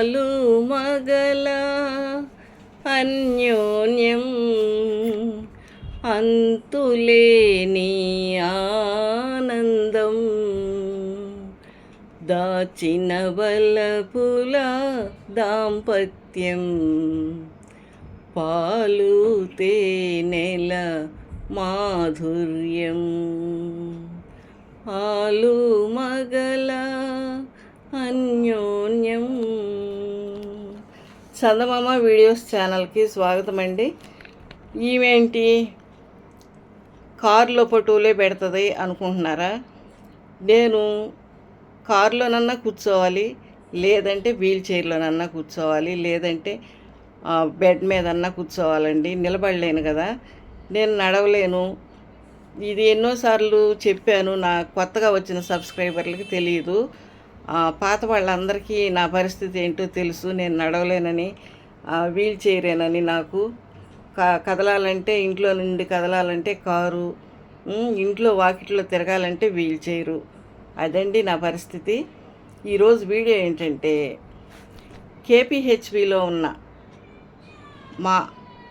ఆలు మగల అన్యోన్యం అంతులేని ఆనందం దాచిన వల్లపుల దాంపత్యం పాలు తేనెల మాధుర్యం. ఆలు మగల అన్యోన్యం చందమామ వీడియోస్ ఛానల్కి స్వాగతం అండి ఈవేంటి? కారులో ఫోటోలే పెడుతుంది అనుకుంటున్నారా? నేను కారులోనన్నా కూర్చోవాలి లేదంటే వీల్ చైర్లోనన్నా కూర్చోవాలి లేదంటే బెడ్ మీదన్నా కూర్చోవాలండి. నిలబడలేను కదా. నేను నడవలేను. ఇది ఎన్నోసార్లు చెప్పాను నా కొత్తగా వచ్చిన సబ్స్క్రైబర్లకి తెలియదు పాత వాళ్ళందరికీ నా పరిస్థితి ఏంటో తెలుసు నేను నడవలేనని వీల్ చైరేనని నాకు. క కదలాలంటే ఇంట్లో నుండి కదలాలంటే కారు ఇంట్లో వాకిట్లో తిరగాలంటే వీల్ చైరు. అదండి నా పరిస్థితి. ఈరోజు వీడియో ఏంటంటే కేపీహెచ్బిలో ఉన్న మా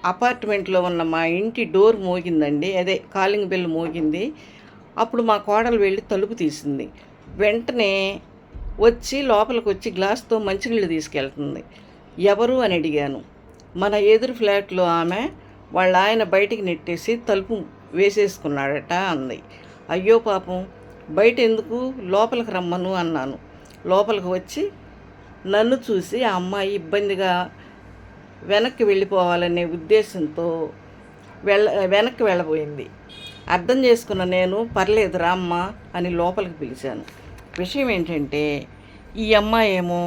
అపార్ట్మెంట్లో ఉన్న మా ఇంటి డోర్ మోగిందండి. అదే కాలింగ్ బెల్ మోగింది. అప్పుడు మా కోడలు వెళ్ళి తలుపు తీసింది. వెంటనే వచ్చి లోపలికి వచ్చి గ్లాస్తో మంచినీళ్ళు తీసుకెళ్తుంది. ఎవరు అని అడిగాను. మన ఎదురు ఫ్లాట్లో ఆమె వాళ్ళ ఆయన బయటికి నెట్టేసి తలుపు వేసేసుకున్నాడట అంది. అయ్యో పాపం బయట ఎందుకు లోపలికి రమ్మను అన్నాను. లోపలికి వచ్చి నన్ను చూసి ఆ అమ్మాయి ఇబ్బందిగా వెనక్కి వెళ్ళిపోవాలనే ఉద్దేశంతో వెళ్ళ వెనక్కి వెళ్ళబోయింది. అర్థం చేసుకున్న నేను పర్లేదు రామ్మ అని లోపలికి పిలిచాను. విషయం ఏంటంటే ఈ అమ్మాయి ఏమో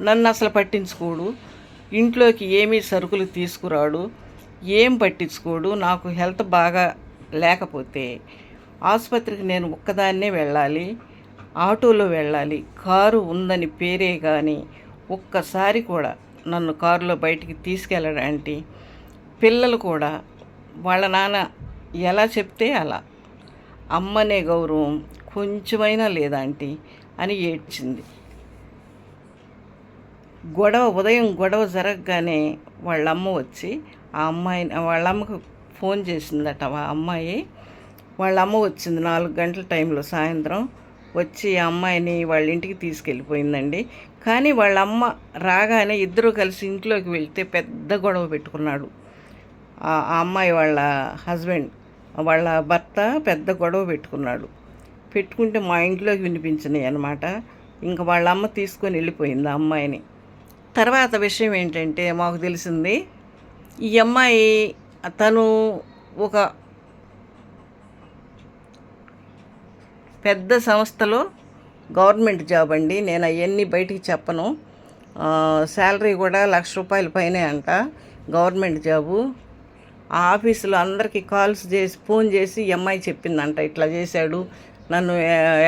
నన్ను అసలు పట్టించుకోడు ఇంట్లోకి ఏమీ సరుకులు తీసుకురాడు ఏం పట్టించుకోడు నాకు హెల్త్ బాగా లేకపోతే ఆసుపత్రికి నేను ఒక్కదాన్నే వెళ్ళాలి ఆటోలో వెళ్ళాలి కారు ఉందని పేరే కానీ ఒక్కసారి కూడా నన్ను కారులో బయటికి తీసుకెళ్ళడానికి పిల్లలు కూడా వాళ్ళ నాన్న ఎలా చెప్తే అలా. అమ్మనే గౌరవం కొంచెమైనా లేదాంటీ అని ఏడ్చింది. గొడవ ఉదయం గొడవ జరగగానే వాళ్ళమ్మ వచ్చి ఆ అమ్మాయిని వాళ్ళమ్మకు ఫోన్ చేసిందట ఆ అమ్మాయి. వాళ్ళ అమ్మ వచ్చింది నాలుగు గంటల టైంలో సాయంత్రం. వచ్చి ఆ అమ్మాయిని వాళ్ళ ఇంటికి తీసుకెళ్ళిపోయిందండి. కానీ వాళ్ళ అమ్మ రాగానే ఇద్దరూ కలిసి ఇంట్లోకి వెళ్తే పెద్ద గొడవ పెట్టుకున్నాడు. ఆ అమ్మాయి వాళ్ళ హస్బెండ్ వాళ్ళ భర్త పెద్ద గొడవ పెట్టుకున్నాడు. పెట్టుకుంటే మా ఇంట్లోకి వినిపించినాయి అనమాట ఇంకా వాళ్ళ అమ్మ తీసుకొని వెళ్ళిపోయింది ఆ అమ్మాయిని. తర్వాత విషయం ఏంటంటే మాకు తెలిసింది ఈ అమ్మాయి తను ఒక పెద్ద సంస్థలో గవర్నమెంట్ జాబ్ అండి. నేను అవన్నీ బయటికి చెప్పను. శాలరీ కూడా లక్ష రూపాయల పైనే అంట గవర్నమెంట్ జాబు. ఆ ఆఫీసులో అందరికీ కాల్స్ చేసి ఫోన్ చేసి ఈ అమ్మాయి చెప్పిందంట ఇట్లా చేశాడు నన్ను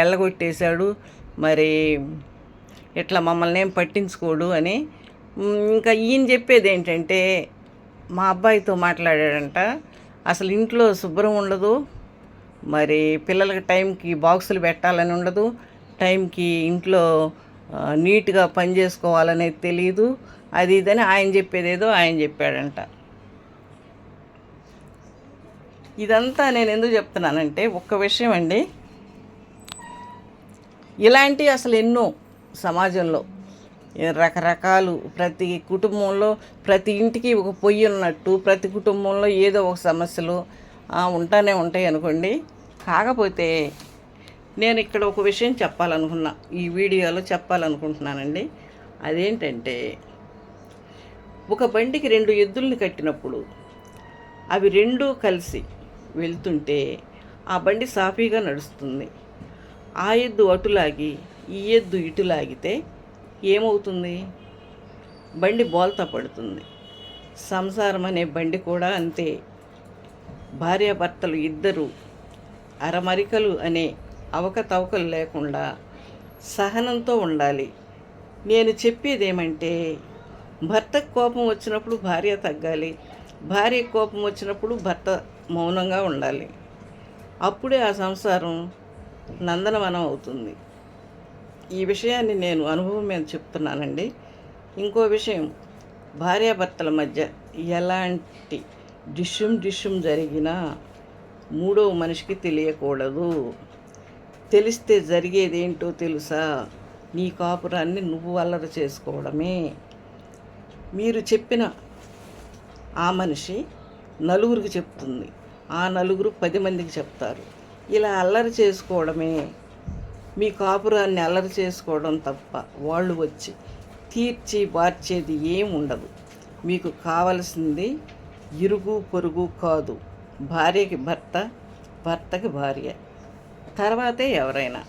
ఎల్లగొట్టేశాడు. మరి ఇట్లా మమ్మల్ని ఏం పట్టించుకోడు అని. ఇంకా ఈయన చెప్పేది ఏంటంటే మా అబ్బాయితో మాట్లాడాడంట. అసలు ఇంట్లో శుభ్రం ఉండదు. మరి పిల్లలకి టైంకి బాక్సులు పెట్టాలని ఉండదు. టైంకి ఇంట్లో నీట్గా పని చేసుకోవాలనేది తెలియదు అది ఇదని ఆయన చెప్పేదేదో ఆయన చెప్పాడంట. ఇదంతా నేను ఎందుకు చెప్తున్నానంటే ఒక్క విషయం అండి. ఇలాంటి అసలు ఎన్నో సమాజంలో రకరకాలు ప్రతి కుటుంబంలో ప్రతి ఇంటికి ఒక పొయ్యి ఉన్నట్టు ప్రతి కుటుంబంలో ఏదో ఒక సమస్యలు ఉంటానే ఉంటాయి అనుకోండి. కాకపోతే నేను ఇక్కడ ఒక విషయం చెప్పాలనుకున్నా ఈ వీడియోలో చెప్పాలనుకుంటున్నానండి. అదేంటంటే ఒక బండికి రెండు ఎద్దుల్ని కట్టినప్పుడు అవి రెండూ కలిసి వెళ్తుంటే ఆ బండి సాఫీగా నడుస్తుంది. ఆ ఎద్దు అటులాగి ఈ ఎద్దు ఇటు లాగితే ఏమవుతుంది? బండి బోల్తా పడుతుంది. సంసారం అనే బండి కూడా అంతే. భార్యాభర్తలు ఇద్దరు అరమరికలు అనే అవకతవకలు లేకుండా సహనంతో ఉండాలి. నేను చెప్పేది ఏమంటే భర్తకు కోపం వచ్చినప్పుడు భార్య తగ్గాలి. భార్య కోపం వచ్చినప్పుడు భర్త మౌనంగా ఉండాలి. అప్పుడే ఆ సంసారం నందనవనం అవుతుంది. ఈ విషయాన్ని నేను అనుభవం మీద చెప్తున్నానండి. ఇంకో విషయం భార్యాభర్తల మధ్య ఎలాంటి డిష్యుం డిష్యం జరిగినా మూడో మనిషికి తెలియకూడదు. తెలిస్తే జరిగేది ఏంటో తెలుసా? నీ కాపురాన్ని నువ్వు అల్లర చేసుకోవడమే. మీరు చెప్పిన ఆ మనిషి నలుగురికి చెప్తుంది. ఆ నలుగురు పది మందికి చెప్తారు. ఇలా అల్లరి చేసుకోవడమే. మీ కాపురాన్ని అల్లరి చేసుకోవడం తప్ప వాళ్ళు వచ్చి తీర్చి బార్చేది ఏం ఉండదు. మీకు కావలసింది ఇరుగు పొరుగు కాదు. భార్యకి భర్త భర్తకి భార్య. తర్వాతే ఎవరైనా.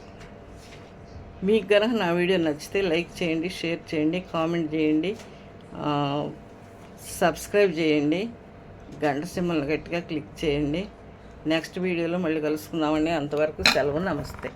మీకు కనుక నా వీడియో నచ్చితే లైక్ చేయండి షేర్ చేయండి కామెంట్ చేయండి సబ్స్క్రైబ్ చేయండి గంట సింహలు గట్టిగా క్లిక్ చేయండి. నెక్స్ట్ వీడియోలో మళ్ళీ కలుసుకుందామండి. అంతవరకు సెలవు నమస్తే.